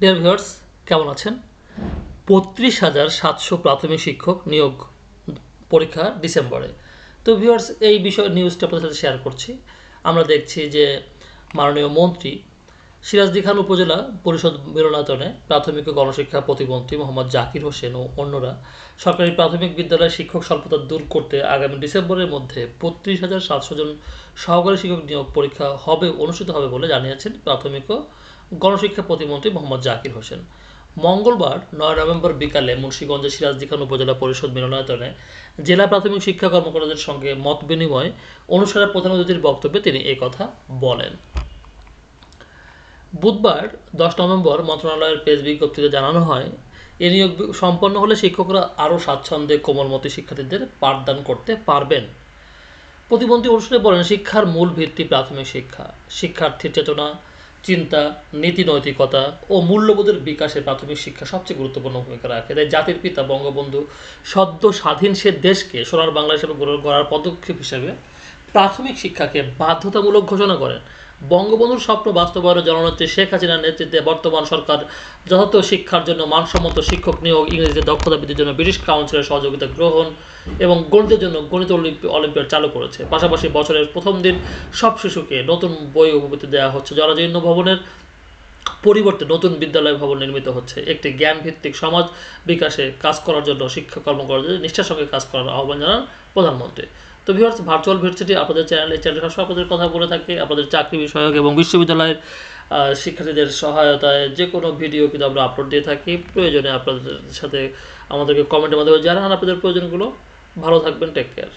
Dear viewers কেমন আছেন? বত্রিশ হাজার সাতশো প্রাথমিক শিক্ষক নিয়োগ পরীক্ষা ডিসেম্বরে। তো ভিউয়ার্স এই বিষয় নিউজটা আপনাদের সাথে শেয়ার করছি। আমরা দেখছি যে মাননীয় মন্ত্রী সিরাজদি খান উপজেলা পরিষদ মিলনায়তনে প্রাথমিক ও গণশিক্ষা প্রতিমন্ত্রী মোহাম্মদ জাকির হোসেন ও অন্যরা সরকারি প্রাথমিক বিদ্যালয়ের শিক্ষক স্বল্পতা দূর করতে আগামী ডিসেম্বরের মধ্যে বত্রিশ হাজার সাতশো জন সহকারী শিক্ষক নিয়োগ পরীক্ষা হবে, অনুষ্ঠিত হবে বলে জানিয়েছেন প্রাথমিক ও গণশিক্ষা প্রতিমন্ত্রী মোহাম্মদ জাকির হোসেন। মঙ্গলবার, নয় নভেম্বর বিকালে মুন্সিগঞ্জের সিরাজদি খান উপজেলা পরিষদ মিলনায়তনে জেলা প্রাথমিক শিক্ষা কর্মকর্তাদের সঙ্গে মত বিনিময় অনুষ্ঠানের প্রধান অতিথির বক্তব্যে তিনি এই কথা বলেন। বুধবার, দশ নভেম্বর মন্ত্রণালয়ের প্রেস বিজ্ঞপ্তিতে জানানো হয়, এ নিয়োগ সম্পন্ন হলে শিক্ষকরা আরও স্বাচ্ছন্দ্যে কোমলমতি শিক্ষার্থীদের পাঠদান করতে পারবেন। প্রতিমন্ত্রী অনুষ্ঠানে বলেন, শিক্ষার মূল ভিত্তি প্রাথমিক শিক্ষা। শিক্ষার্থীর চেতনা চিন্তা, নীতি, নৈতিকতা ও মূল্যবোধের বিকাশে প্রাথমিক শিক্ষা সবচেয়ে গুরুত্বপূর্ণ ভূমিকা রাখে। তাই জাতির পিতা, বঙ্গবন্ধু, সদ্য স্বাধীন সে দেশকে সোনার বাংলা হিসেবে গড়ে- গড়ার পদক্ষেপ হিসেবে প্রাথমিক শিক্ষাকে বাধ্যতামূলক ঘোষণা করেন। বঙ্গবন্ধুর স্বপ্ন বাস্তবায়নে জননেত্রী শেখ হাসিনার নেতৃত্বে বর্তমান সরকার যথাযথ শিক্ষার জন্য মানসম্মত শিক্ষক নিয়োগ, ইংরেজিতে দক্ষতা বৃদ্ধির জন্য ব্রিটিশ কাউন্সিলের সহযোগিতা গ্রহণ এবং গণিতের জন্য গণিত অলিম্পি- অলিম্পিয়াড চালু করেছে। পাশাপাশি বছরের প্রথম দিন সব শিশুকে নতুন বই উপবৃত্তি দেওয়া হচ্ছে। জরাজীর্ণ ভবনের পরিবর্তে নতুন বিদ্যালয় ভবন নির্মিত হচ্ছে। একটি জ্ঞান ভিত্তিক সমাজ বিকাশে কাজ করার জন্য শিক্ষা কর্মকর্তাদের নিষ্ঠার সঙ্গে কাজ করার আহ্বান জানান প্রধানমন্ত্রী। তো ভিউয়ার্স ভার্চুয়াল ভার্সিটি আপনাদের চ্যানেলে চ্যানেল সবসময় আপনাদের কথা বলে থাকে। আপনাদের চাকরি বিষয়ক এবং বিশ্ববিদ্যালয়ের শিক্ষার্থীদের সহায়তায় যে কোনো ভিডিও কিন্তু আমরা আপলোড দিয়ে থাকি। প্রয়োজনে আপনাদের সাথে আমাদেরকে কমেন্টের মাধ্যমে জানান আপনাদের প্রয়োজনগুলো। ভালো থাকবেন টেক কেয়ার